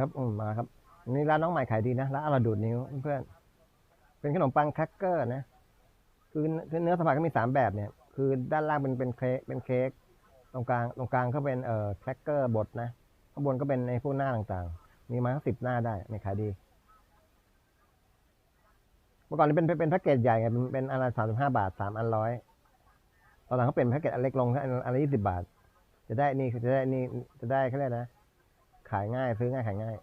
ครับอืมมาครับอันนี่ร้านน้องใหม่ขายดีนะร้านอร่อยดูดนิ้วเพื่อนเป็นขนมปังครกเกอร์นะคือคือเนื้อสัมผัสก็มีสามแบบเนี่ย คือด้านล่างเป็นเป็นเค้กเป็นเค้กตรงกลางตรงกลางก็เป็นเอ่อแครกเกอร์บดนะข้างบนก็เป็นในพวกหน้าต่างๆ มีมาสิบหน้าได้ไม่ขายดีเมื่อก่อนนี้เป็นเป็นแพ็กเกจใหญ่ไงเป็นเป็นอันละสามสิบห้าบาทสามอันร้อยตอนหลังเขาเป็นแพ็กเกจอันเล็กลงอันอันละยี่สิบาท จะได้นี่จะได้นี่จะได้เขาเรียกนะ ขายง่าย ซื้อง่าย ขายง่าย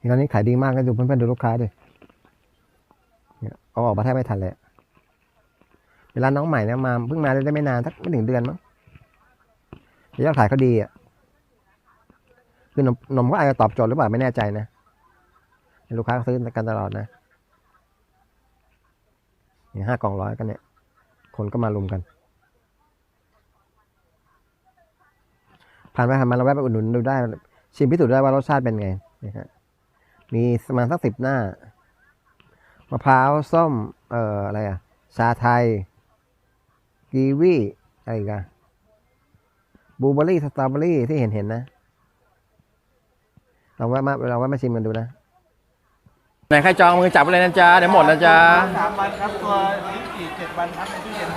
นี่ตอนนี้ขายดีมากนะดูเพื่อนๆดูลูกค้าดิเนี่ยเอาออกมาแทบไม่ทันเลย เวลาน้องใหม่เนี่ยมาเพิ่งมาได้ไม่นานสักไม่ถึงเดือนมั้งยอดขายเขาดีอะ คือนมนมก็อาจจะตอบโจทย์หรือเปล่าไม่แน่ใจนะ ลูกค้าซื้อกันตลอดนะนี่ห้ากล่องร้อยกันเนี่ย คนก็มารุมกัน ผ่านไปผ่านมาเราแวะไปอุดหนุนดูได้ ชิมพิสูจน์ได้ว่ารสชาติเป็นไงนะฮะมีประมาณสักสิบหน้ามะพร้าวส้ม เอ่ออะไรอะชาไทยกีวีอะไรอีกันบลูเบอร์รี่สตรอเบอร์รี่ที่เห็นเห็นๆนะลองแวะมาลองแวะมาชิมกันดูนะไหนใครจองมือจับไปเลยนะจ๊ะเดี๋ยวหมดนะจ๊ะสามวันครับตัวนี้อีกเจ็ดวันครับในตู้เย็น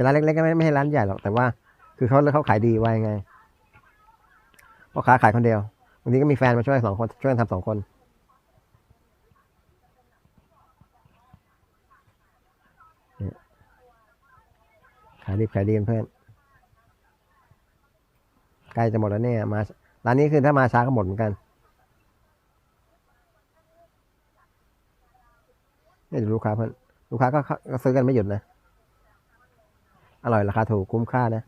นะเวลาเล็กๆก็ไม่ไม่ใช่ร้านใหญ่หรอกแต่ว่า คือเขาเขาขายดีไว่ายังไงพ่อค้าขายคนเดียวบางทีก็มีแฟนมาช่วยสองคนช่วยกันทำสองคนขายดีขายดีกันเพื่อนใกล้จะหมดแล้วเนี่ยมาร้านนี้คือถ้ามาช้าก็หมดเหมือนกันเนี่ยดูลูกค้าเพื่อนลูกค้าก็ซื้อกันไม่หยุดนะ อร่อยราคาถูกคุ้มค่านะ